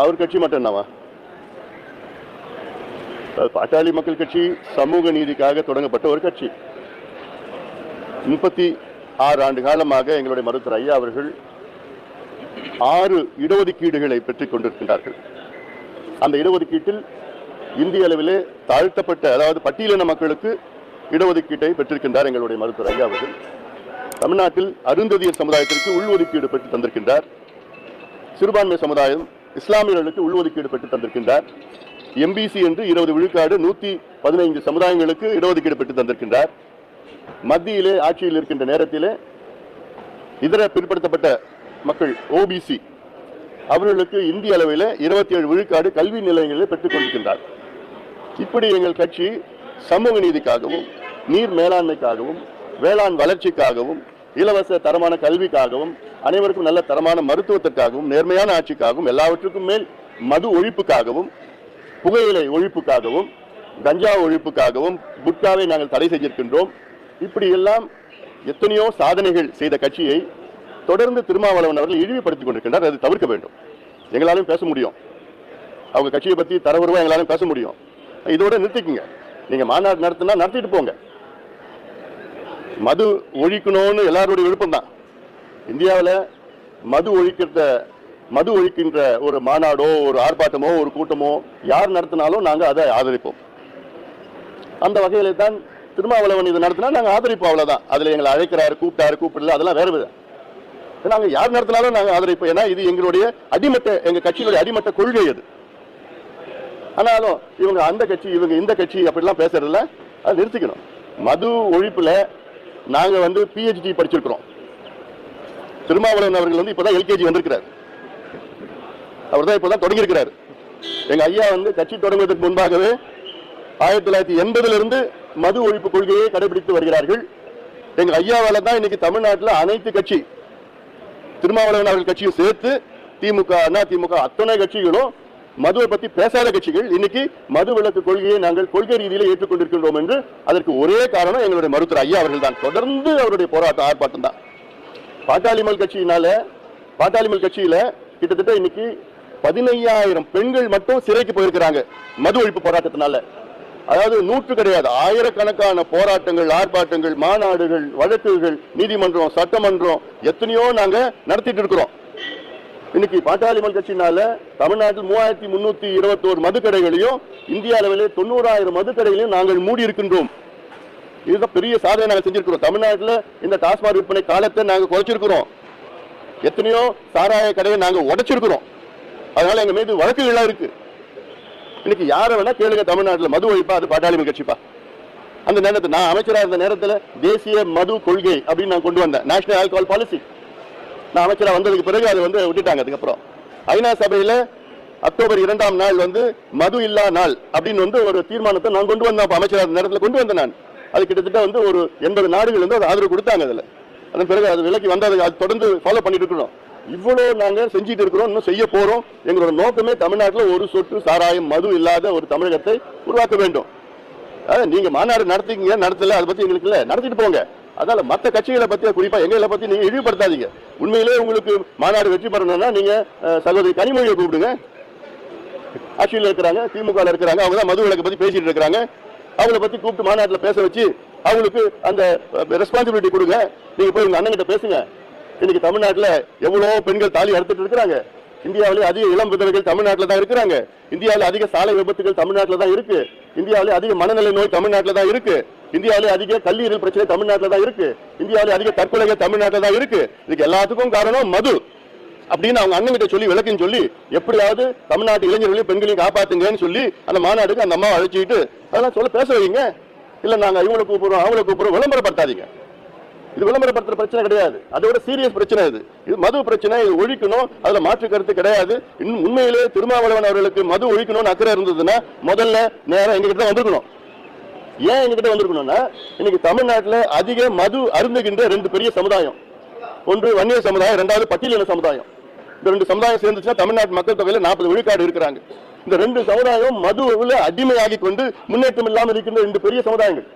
அவர் கட்சி மட்டும் என்னவா பாட்டாளி மக்கள் கட்சி சமூக நீதிக்காக தொடங்கப்பட்ட ஒரு கட்சி. முப்பத்தி ஆறு ஆண்டு காலமாக எங்களுடைய மருத்துவர் ஐயா அவர்கள் ஆறு இடஒதுக்கீடுகளை பெற்றுக் கொண்டிருக்கின்றார்கள். அந்த இடஒதுக்கீட்டில் இந்திய அளவிலே தாழ்த்தப்பட்ட அதாவது பட்டியலின மக்களுக்கு இடஒதுக்கீட்டை பெற்றிருக்கின்றார் எங்களுடைய மருத்துவர் ஐயா அவர்கள். தமிழ்நாட்டில் அருந்ததியர் சமுதாயத்திற்கு உள்ஒதுக்கீடு பெற்று தந்திருக்கின்றார். சிறுபான்மை சமுதாயம் இஸ்லாமியர்களுக்கு உள்ஒதுக்கீடு பெற்று தந்திருக்கின்றார். எம்பிசி என்று இருபது விழுக்காடு நூத்தி பதினைந்து சமுதாயங்களுக்கு இடஒதுக்கீடு பெற்று தந்திருக்கின்றார். மத்தியிலே ஆட்சியில் இருக்கின்ற நேரத்திலே இதர பிற்படுத்தப்பட்ட மக்கள் ஓபிசி அவர்களுக்கு இந்திய அளவில் இருபத்தி ஏழு விழுக்காடு கல்வி நிலையங்களில் பெற்றுக் கொண்டிருக்கின்றார். இப்படி எங்கள் கட்சி சமூக நீதிக்காகவும் நீர் மேலாண்மைக்காகவும் வேளாண் வளர்ச்சிக்காகவும் இலவச தரமான கல்விக்காகவும் அனைவருக்கும் நல்ல தரமான மருத்துவத்திற்காகவும் நேர்மையான ஆட்சிக்காகவும் எல்லாவற்றுக்கும் மேல் மது ஒழிப்புக்காகவும் புகையிலை ஒழிப்புக்காகவும் கஞ்சா ஒழிப்புக்காகவும் குட்காவை நாங்கள் தடை செய்திருக்கின்றோம். இப்படி எல்லாம் எத்தனையோ சாதனைகள் செய்த கட்சியை தொடர்ந்து திருமாவளவன் அவர்கள் இழிவுபடுத்திக் கொண்டிருக்கின்றார். அதை தவிர்க்க வேண்டும். எங்களாலும் பேச முடியும். அவங்க கட்சியை பற்றி தரவுருவா எங்களாலும் பேச முடியும். இதோட நிறுத்திக்குங்க. நீங்கள் மாநாடு நடத்தினா நடத்திட்டு போங்க. மது ஒழிக்கணும்னு எல்லாருடைய விருப்பம் தான் இந்தியாவில் மது ஒழிக்கிறத மது ஒழிக்கின்ற ஒரு மாநாடோ ஒரு ஆர்ப்பாட்டமோ ஒரு கூட்டமோ யார் நடத்தினாலும் நாங்கள் அதை ஆதரிப்போம். அந்த வகையில தான் திருமாவளவன் இது நடத்தினா நாங்கள் ஆதரிப்போம் அவ்வளோதான் அதில் எங்களை அழைக்கிறாரு கூப்பிட்டாரு கூப்பிடல அதெல்லாம் வேறு விதம். நாங்கள் யார் நடத்தினாலும் நாங்கள் ஆதரிப்போம். ஏன்னா இது எங்களுடைய அடிமட்ட எங்கள் கட்சியினுடைய அடிமட்ட கொள்கை அது. ஆனாலும் இவங்க அந்த கட்சி இவங்க இந்த கட்சி அப்படிலாம் பேசுறதுல அதை நிறுத்திக்கணும். மது ஒழிப்பில் நாங்கள் வந்து பிஹெச்டி படிச்சிருக்கிறோம். திருமாவளவன் அவர்கள் வந்து இப்பதான் எல்கேஜி வந்திருக்கிறார். அவர் தான் இப்பதான் தொடங்கியிருக்கிறார். எங்க ஐயா வந்து கட்சி தொடங்குவதற்கு முன்பாகவே ஆயிரத்தி தொள்ளாயிரத்தி எண்பதிலிருந்து மது ஒழிப்பு கொள்கையை கடைபிடித்து வருகிறார்கள். எங்க ஐயாவால தான் இன்னைக்கு தமிழ்நாட்டில் அனைத்து கட்சி திருமாவளவன் அவர்கள் கட்சியும் சேர்த்து திமுக அண்ணா திமுக அத்தனை கட்சிகளும் மதுவை பத்தி பேசாத கட்சிகள் இன்னைக்கு மது விலக்கு கொள்கையை நாங்கள் கொள்கை ரீதியில் ஏற்றுக்கொண்டிருக்கின்றோம் என்று அதற்கு ஒரே காரணம் எங்களுடைய மருத்துவர் ஐயா அவர்கள் தான். தொடர்ந்து அவருடைய போராட்டம் ஆர்ப்பாட்டம் தான். பாட்டாளிமல் கட்சியினால பாட்டாளிமல் கட்சியில கிட்டத்தட்ட இன்னைக்கு பதினையாயிரம் பெண்கள் மட்டும் சிறைக்கு போயிருக்கிறாங்க மது ஒழிப்பு போராட்டத்தினால. அதாவது நூற்று கிடையாது ஆயிரக்கணக்கான போராட்டங்கள் ஆர்ப்பாட்டங்கள் மாநாடுகள் வழக்குகள் நீதிமன்றம் சட்டமன்றம் எத்தனையோ நாங்க நடத்திட்டு இருக்கிறோம். இன்னைக்கு பாட்டாளிமல் கட்சினால தமிழ்நாட்டில் மூவாயிரத்தி முன்னூத்தி இருபத்தோரு மதுக்கடைகளையும் இந்திய அளவிலே தொண்ணூறாயிரம் மதுக்கடைகளையும் நாங்கள் மூடி இருக்கின்றோம் இதுதான் பெரிய சாதனை நாங்கள் செஞ்சிருக்கிறோம். தமிழ்நாட்டில் இந்த டாஸ்மாக் விற்பனை காலத்தை நாங்கள் குறைச்சிருக்கிறோம். எத்தனையோ சாராய கடையை நாங்கள் உடைச்சிருக்கிறோம். அதனால எங்க மீது வழக்குகள்லாம் இருக்கு. இன்னைக்கு யாரை வேணா கேளுங்க தமிழ்நாட்டில். மது ஒழிப்பா அது பாட்டாளிமல் கட்சிப்பா. அந்த நேரத்தில் நான் அமைச்சராக இருந்த நேரத்தில் தேசிய மது கொள்கை அப்படின்னு நான் கொண்டு வந்தேன். நேஷனல் ஆல்கஹால் பாலிசி நான் அமைச்சராக வந்ததுக்கு பிறகு அதை வந்து விட்டுட்டாங்க அதுக்கப்புறம். ஐநா சபையில் அக்டோபர் இரண்டாம் நாள் வந்து மது இல்லா நாள் அப்படின்னு வந்து ஒரு தீர்மானத்தை நான் கொண்டு வந்தேன். அப்போ அமைச்சராக நேரத்தில் கொண்டு வந்தேன் நான். அது கிட்டத்தட்ட வந்து ஒரு எண்பது நாடுகள் வந்து அது ஆதரவு கொடுத்தாங்க அதில். அதன் பிறகு அது விலக்கி வந்தது அது தொடர்ந்து ஃபாலோ பண்ணிட்டு இருக்கிறோம். இவ்வளோ நாங்கள் செஞ்சுட்டு இருக்கிறோம் இன்னும் செய்ய போகிறோம் எங்களோட நோக்கமே தமிழ்நாட்டில் ஒரு சொட்டு சாராயம் மது இல்லாத ஒரு தமிழகத்தை உருவாக்க வேண்டும். அதாவது நீங்க மாநாடு நடத்திக்கீங்க நடத்தல அதை பத்தி எங்களுக்கு இல்ல. நடத்திட்டு போங்க. அதனால மத்த கட்சிகளை பத்தி குறிப்பா எங்களை பத்தி நீங்க இழிவுபடுத்தாதீங்க. உண்மையிலேயே உங்களுக்கு மாநாடு வெற்றி பெறணும்னா நீங்க சகோதரி கனிமொழியை கூப்பிடுங்க. ஆட்சியில் இருக்கிறாங்க திமுக இருக்கிறாங்க அவங்க தான் மது விளக்கை பத்தி பேசிட்டு இருக்கிறாங்க. அவங்கள பத்தி கூப்பிட்டு மாநாட்டில் பேச வச்சு அவங்களுக்கு அந்த ரெஸ்பான்சிபிலிட்டி கொடுங்க. நீங்க போய் உங்க அண்ணன் கிட்ட பேசுங்க. இன்னைக்கு தமிழ்நாட்டில் எவ்வளோ பெண்கள் தாலி அறுத்துட்டு இருக்கிறாங்க. இந்தியாவிலே அதிக இளம் விதவைகள் தமிழ்நாட்டில் தான் இருக்கிறாங்க. இந்தியாவில் அதிக சாலை விபத்துகள் தமிழ்நாட்டில் தான் இருக்கு. இந்தியாவிலே அதிக மனநல நோய் தமிழ்நாட்டில் தான் இருக்கு. இந்தியாவிலே அதிக கல்லீரல் பிரச்சனை தமிழ்நாட்டில் தான் இருக்கு. இந்தியாவிலே அதிக தற்கொலைகள் தமிழ்நாட்டில் தான் இருக்கு. இதுக்கு எல்லாத்துக்கும் காரணம் மது. அப்படின்னு அவங்க அண்ணன் கிட்ட சொல்லி விளக்குன்னு சொல்லி எப்படியாவது தமிழ்நாட்டு இளைஞர்களையும் பெண்களையும் காப்பாத்துங்கன்னு சொல்லி அந்த மாநாடுக்கு அந்த அம்மாவை அழைச்சிட்டு அதெல்லாம் சொல்ல பேச வைங்க. இல்ல நாங்க இவங்களை கூப்பிடுறோம் அவங்கள கூப்பிடுறோம் விளம்பரப்படுத்தாதீங்க. இது விளம்பரப்படுத்துற பிரச்சனை கிடையாது. அதோட சீரியஸ் பிரச்சனை இது. இது மது பிரச்சனை இது ஒழிக்கணும். அதுல மாற்று கருத்து கிடையாது. இன்னும் உண்மையிலே திருமாவளவன் அவர்களுக்கு மது ஒழிக்கணும்னு அக்கறை இருந்ததுன்னா முதல்ல நேரம் எங்ககிட்ட தான் வந்திருக்கணும். ஏன் எங்ககிட்ட வந்திருக்கணும்னா இன்னைக்கு தமிழ்நாட்டுல அதிக மது அருந்துகின்ற ரெண்டு பெரிய சமுதாயம். ஒன்று வன்னியர் சமுதாயம் ரெண்டாவது பட்டியலின சமுதாயம். இந்த ரெண்டு சமுதாயம் சேர்ந்துச்சுன்னா தமிழ்நாட்டு மக்கள் தொகையில் நாற்பது விழுக்காடு இருக்கிறாங்க. இந்த ரெண்டு சமுதாயம் மதுவில் அடிமையாகி கொண்டு முன்னேற்றம் இல்லாமல் இருக்கின்ற ரெண்டு பெரிய சமுதாயங்கள்.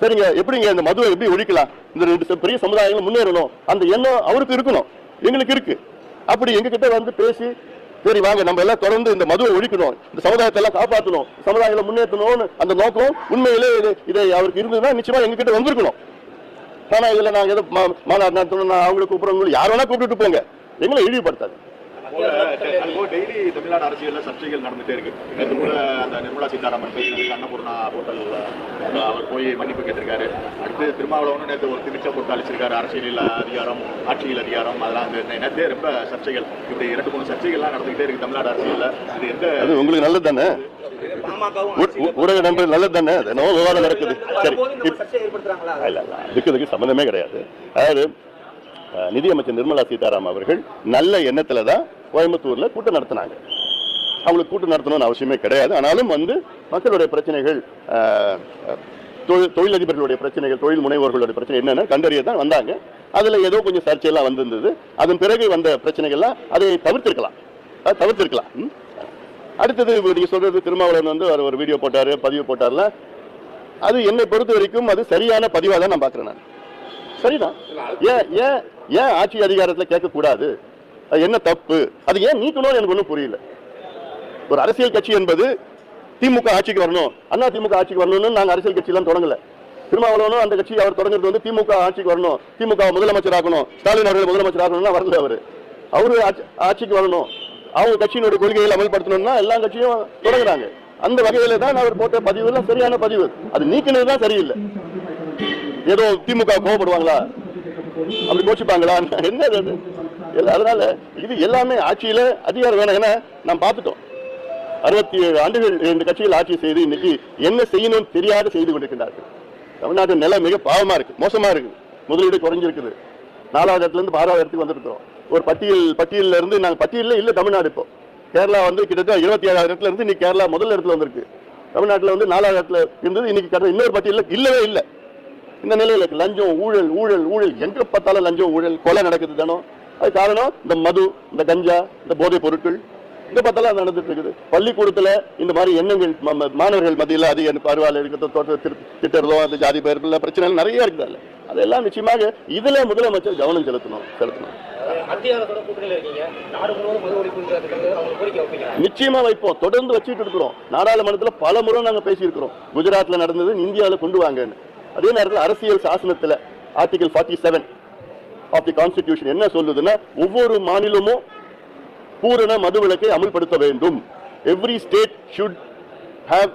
சரிங்க எப்படிங்க இந்த மதுவை எப்படி ஒழிக்கலாம்? இந்த ரெண்டு பெரிய சமுதாயங்கள் முன்னேறணும். அந்த எண்ணம் அவருக்கு இருக்கணும். எங்களுக்கு இருக்கு. அப்படி எங்ககிட்ட வந்து பேசி சரி வாங்க நம்ம எல்லாம் தொடர்ந்து இந்த மதுவை ஒழிக்கணும். இந்த சமுதாயத்தை எல்லாம் காப்பாற்றணும். சமுதாயங்களை முன்னேற்றணும்னு அந்த நோக்கம் உண்மையிலே இது இதை அவருக்கு இருந்ததுன்னா நிச்சயமா எங்ககிட்ட வந்திருக்கணும். ஆனால் இதில் நாங்க எதோ மா- மாநாடு நடத்தணும் நான் அவங்களை கூப்பிடுறவங்க யார் வேணா கூப்பிட்டு போங்க. எங்களை இழிவுபடுத்தாது டெய்லி தமிழ்நாடு அரசியல்ல சர்ச்சைகள் நடந்துட்டே இருக்கு. நேற்று கூட அந்த நிர்மலா சீதாராமன் பேசினது அன்னபூர்ணா ஹோட்டல் அவர் போய் மன்னிப்பு கேட்டிருக்காரு. அடுத்து திருமாவளவன் நேற்று ஒரு திருச்ச போட்டு அழிச்சிருக்காரு. அரசியலில் அதிகாரம் ஆட்சியில் அதிகாரம் அதெல்லாம் அந்த நேரத்தே ரொம்ப சர்ச்சைகள். இப்படி இரண்டு மூணு சர்ச்சைகள்லாம் நடந்துகிட்டே இருக்கு தமிழ்நாடு அரசியல்ல. இது எந்த அது உங்களுக்கு நல்லது தானே ஊடக நண்பர்கள் நல்லது தானே விவாதம் நடக்குது. சரி. இல்ல இல்ல. அதுக்கு இதுக்கு சம்மந்தமே கிடையாது. அதாவது நிதியமைச்சர் நிர்மலா சீதாராமன் அவர்கள் நல்ல எண்ணத்துல தான் கோயம்புத்தூரில் கூட்டம் நடத்தினாங்க. அவங்களுக்கு கூட்டம் நடத்தணும்னு அவசியமே கிடையாது. ஆனாலும் வந்து மக்களுடைய பிரச்சனைகள் தொழில் தொழிலதிபர்களுடைய பிரச்சனைகள் தொழில் முனைவோர்களுடைய பிரச்சனை என்னென்ன கண்டறிய தான் வந்தாங்க. அதில் ஏதோ கொஞ்சம் சர்ச்சையெல்லாம் வந்திருந்தது. அதன் பிறகு வந்த பிரச்சனைகள்லாம் அதை தவிர்த்திருக்கலாம். தவிர்த்திருக்கலாம். ம்? அடுத்தது நீங்கள் சொல்றது திருமாவளவன் வந்து அவர் ஒரு வீடியோ போட்டார் பதிவு போட்டார்ல. அது என்னை பொறுத்த வரைக்கும் அது சரியான பதிவாக தான் நான் பார்க்குறேன் நான். சரிதான். ஏன் ஏன் ஏன் ஆட்சி அதிகாரத்தில் கேட்கக்கூடாது? அது என்ன தப்பு? அது ஏன் நீக்கணும்னு எனக்கு ஒன்றும் புரியல. ஒரு அரசியல் கட்சி என்பது திமுக ஆட்சிக்கு வரணும். அண்ணா திமுக ஆட்சிக்கு வரணும்னு நாங்கள் அரசியல் கட்சியெல்லாம் தொடங்கல. திருமாவளவனும் அந்த கட்சி அவர் தொடங்குறது வந்து திமுக ஆட்சிக்கு வரணும். திமுக முதலமைச்சர் ஆகணும் ஸ்டாலின் அவர்கள் முதலமைச்சர் ஆகணும்னா வரல அவர். அவர் ஆட்சி- ஆட்சிக்கு வரணும். அவங்க கட்சியினுடைய கொள்கைகளை அமல்படுத்தணும்னா எல்லா கட்சியும் தொடங்குறாங்க. அந்த வகையில தான் அவர் போட்ட பதிவு சரியான பதிவு. அது நீக்கினது தான் சரியில்லை. ஏதோ திமுக கோவப்படுவாங்களா? அப்படி கோச்சிப்பாங்களா என்ன அது? அதனால இது எல்லாமே ஆட்சியில அதிகாரம் வேணும் ஏன்னா நாம் பார்த்துட்டோம். அறுபத்தி ஏழு ஆண்டுகள் இந்த கட்சிகள் ஆட்சி செய்து இன்னைக்கு என்ன செய்யணும்னு தெரியாத செய்து கொண்டிருக்கிறார்கள் தமிழ்நாட்டு நிலை மிக பாவமா இருக்கு மோசமா இருக்கு. முதலீடு குறைஞ்சிருக்குது. நாலாவது இடத்துல இருந்து ஆறாவது இடத்துக்கு வந்திருக்கிறோம். ஒரு பட்டியல் பட்டியல்ல இருந்து நாங்கள் பட்டியலில் இல்லை தமிழ்நாடு இப்போ. கேரளா வந்து கிட்டத்தட்ட இருபத்தி ஏழாவது இடத்துல இருந்து இன்னைக்கு கேரளா முதல் இடத்துல வந்திருக்கு. தமிழ்நாட்டில் வந்து நாலாவது இடத்துல இருந்தது இன்னைக்கு கடந்த இன்னொரு பட்டியலில் இல்லவே இல்லை. இந்த நிலையில லஞ்சம் ஊழல் ஊழல் ஊழல். எங்க பார்த்தாலும் லஞ்சம் ஊழல் கொலை நடக்குது தானோ அது காரணம் இந்த மது இந்த கஞ்சா இந்த போதைப் பொருட்கள். இங்க பார்த்தாலும் அது நடந்துட்டு இருக்குது. பள்ளிக்கூடத்துல இந்த மாதிரி எண்ணங்கள் மாணவர்கள் மத்தியில் அதிக பரவாயில்ல இருக்கிறத திட்டுறதோ அந்த ஜாதி பெயர்கள் பிரச்சனைகள் நிறைய இருக்குது அதுல. அதெல்லாம் நிச்சயமாக இதுல முதலமைச்சர் கவனம் செலுத்தணும் செலுத்தணும். நிச்சயமா வைப்போம். தொடர்ந்து வச்சுட்டு இருக்கிறோம். நாடாளுமன்றத்துல பல முறை நாங்க பேசியிருக்கிறோம். குஜராத்ல நடந்தது இந்தியாவில் கொண்டு வாங்கன்னு. அதே நேரத்தில் அரசியல் சாசனத்தில் article forty seven of the constitution என்ன சொல்லுதுன்னா ஒவ்வொரு மாநிலமும் பூரண மதுவிலக்கை அமல்படுத்த வேண்டும். Every state should have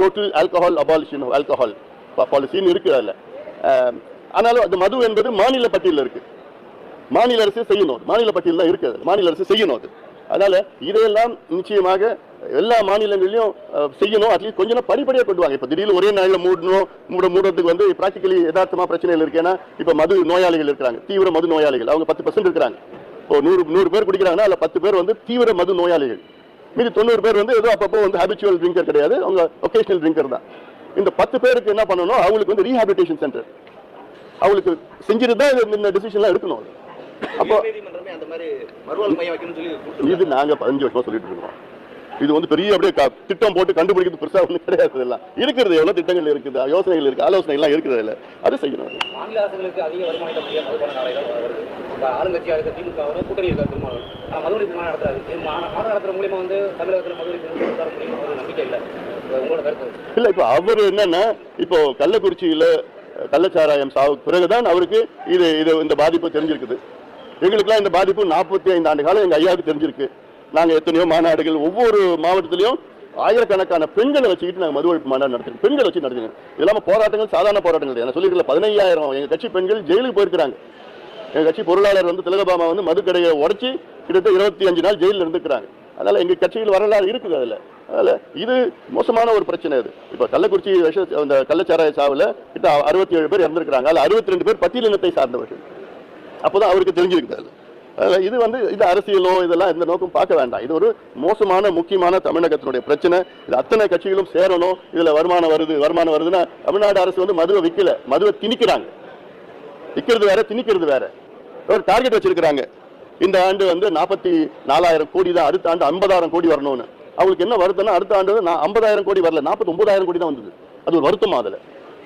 total alcohol abolition alcohol பாலிசின்னு இருக்குது அதில். ஆனாலும் அது மது என்பது மாநில பட்டியலில் இருக்குது மாநில அரசு செய்யணும். மாநில பட்டியல் தான் இருக்குது. மாநில அரசு செய்யணும் அது. அதனால் இதையெல்லாம் நிச்சயமாக எல்லா மாநிலங்களிலும் செய்யணும். அட்லீஸ்ட் கொஞ்சம் படிப்படியாக கொண்டு வாங்க. இப்போ திடீர்னு ஒரே நாளில் மூடணும். மூட மூடுறதுக்கு வந்து ப்ராக்டிக்கலி யதார்த்தமா பிரச்சனைகள் இருக்கு. ஏன்னா இப்போ மது நோயாளிகள் இருக்கிறாங்க. தீவிர மது நோயாளிகள். அவங்க பத்து பர்சன்ட் இருக்கிறாங்க. இப்போ நூறு நூறு பேர் குடிக்கிறாங்கன்னா அதில் பத்து பேர் வந்து தீவிர மது நோயாளிகள். மீதி தொண்ணூறு பேர் வந்து ஏதோ அப்பப்போ வந்து ஹேபிச்சுவல் ட்ரிங்கர் கிடையாது. அவங்க ஒகேஷனல் ட்ரிங்கர் தான். இந்த பத்து பேருக்கு என்ன பண்ணணும்? அவங்களுக்கு வந்து ரீஹாபிலிட்டேஷன் சென்டர் அவங்களுக்கு செஞ்சுட்டு தான் இந்த டிசிஷன்லாம் எடுக்கணும். அப்போ. இது நாங்க பதினஞ்சு வருஷமா சொல்லிட்டு இருக்கோம். இது வந்து பெரிய அப்படியே திட்டம் போட்டு கண்டுபிடிக்கிறது பெருசா ஒன்றும் கிடையாது இதெல்லாம். இருக்கிறது எவ்வளவு திட்டங்கள் இருக்குது யோசனைகள் இருக்கு ஆலோசனை எல்லாம் இருக்குது அதுல அது செய்யணும். இல்லை. இப்ப அவர் என்னன்னா இப்போ கள்ளக்குறிச்சியில கள்ளச்சாராயம் சாவுக்கு பிறகுதான் அவருக்கு இது இது இந்த பாதிப்பு தெரிஞ்சிருக்குது. எங்களுக்கெல்லாம் இந்த பாதிப்பு நாற்பத்தி ஐந்து ஆண்டு காலம் எங்க ஐயாவுக்கு தெரிஞ்சிருக்கு. நாங்கள் எத்தனையோ மாநாடுகள் ஒவ்வொரு மாவட்டத்திலையும் ஆயிரக்கணக்கான பெண்களை வச்சுக்கிட்டு நாங்கள் மது ஒழிப்பு மாநாடு நடத்துறோம். பெண்கள் வச்சு நடத்துங்க இல்லாமல் போராட்டங்கள் சாதாரண போராட்டங்கள் நான் சொல்லியிருக்கல பதினையாயிரம் எங்கள் கட்சி பெண்கள் ஜெயிலுக்கு போயிருக்கிறாங்க. எங்கள் கட்சி பொருளாளர் வந்து திலகபாமா வந்து மதுக்கடையை உடச்சி கிட்டத்தட்ட இருபத்தி அஞ்சு நாள் ஜெயிலில் இருந்துக்கிறாங்க. அதனால் எங்கள் கட்சியில் வரலாறு இருக்குது அதில். அதனால இது மோசமான ஒரு பிரச்சனை இது இப்போ கள்ளக்குறிச்சி விஷ அந்த கள்ளச்சாராய சாவில் கிட்ட அறுபத்தி ஏழு பேர் இறந்துருக்கிறாங்க. அதில் அறுபத்தி ரெண்டு பேர் பட்டியலினத்தை சார்ந்தவர்கள். அப்போதான் அவருக்கு தெரிஞ்சிருக்குது அதில். அதனால இது வந்து இது அரசியலோ இதெல்லாம் இந்த நோக்கம் பார்க்க வேண்டாம். இது ஒரு மோசமான முக்கியமான தமிழகத்தினுடைய பிரச்சனை. இது அத்தனை கட்சிகளும் சேரணும். இதுல வருமானம் வருது வருமானம் வருதுன்னா தமிழ்நாடு அரசு வந்து மதுவை விற்கல மதுவை திணிக்கிறாங்க. விற்கிறது வேற திணிக்கிறது வேற. ஒரு டார்கெட் வச்சிருக்கிறாங்க. இந்த ஆண்டு வந்து நாற்பத்தி நாலாயிரம் கோடி தான் அடுத்த ஆண்டு ஐம்பதாயிரம் கோடி வரணும்னு. அவங்களுக்கு என்ன வருத்தம்னா அடுத்த ஆண்டு நான் ஐம்பதாயிரம் கோடி வரல. நாற்பத்தி ஒன்பதாயிரம் கோடி தான் வந்தது. அது ஒரு வருத்தமா அதுல.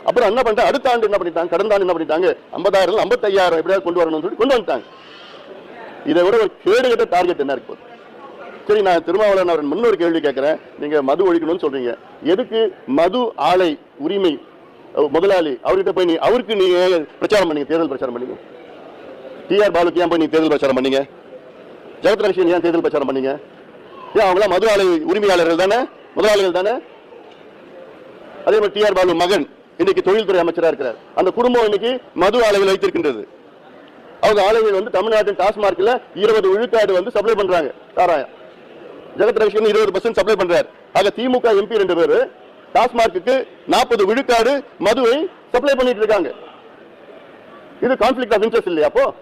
அப்புறம் என்ன பண்ணிட்டாங்க? அடுத்த ஆண்டு என்ன பண்ணிட்டாங்க? கடந்த ஆண்டு என்ன பண்ணிட்டாங்க? ஐம்பதாயிரம் ஐம்பத்தையாயிரம் எப்படியாவது கொண்டு வரணும்னு சொல்லி கொண்டு வந்துட்டாங்க. இதை விட ஒரு கேடுகட்ட டார்கெட் என்ன இருக்கு? சரி நான் திருமாவளவன் அவரின் முன்னொரு கேள்வி கேட்கிறேன். நீங்க மது ஒழிக்கணும்னு சொல்றீங்க. எதுக்கு மது ஆலை உரிமை முதலாளி அவர்கிட்ட போய் நீ அவருக்கு நீங்க பிரச்சாரம் பண்ணீங்க தேர்தல் பிரச்சாரம் பண்ணீங்க? டிஆர் பாலுக்கு ஏன் போய் நீ தேர்தல் பிரச்சாரம் பண்ணீங்க? ஜெகத் ரமேஷன் ஏன் தேர்தல் பிரச்சாரம் பண்ணீங்க? ஏன் அவங்களாம் மது ஆலை உரிமையாளர்கள் தானே? முதலாளிகள் தானே? அதே மாதிரி டிஆர் பாலு மகன் இன்னைக்கு தொழில்துறை அமைச்சராக இருக்கிறார். அந்த குடும்பம் இன்னைக்கு மது ஆலைகள் வைத்திருக்கின்றது. அவங்க ஆலைகள் வந்து தமிழ்நாட்டின் டாஸ்மார்க்ல இருபது விழுக்காடு வந்து சப்ளை பண்றாங்க. தாராயம் ஜெகத் ரவிஷன் இருபது பர்சன்ட் சப்ளை பண்றாரு. ஆக திமுக எம்பி ரெண்டு பேரு டாஸ்மார்க்கு நாற்பது விழுக்காடு மதுவை சப்ளை பண்ணிட்டு இருக்காங்க. இது கான்ஃபிளிக் ஆஃப் இன்ட்ரெஸ்ட் இல்லையா அப்போ?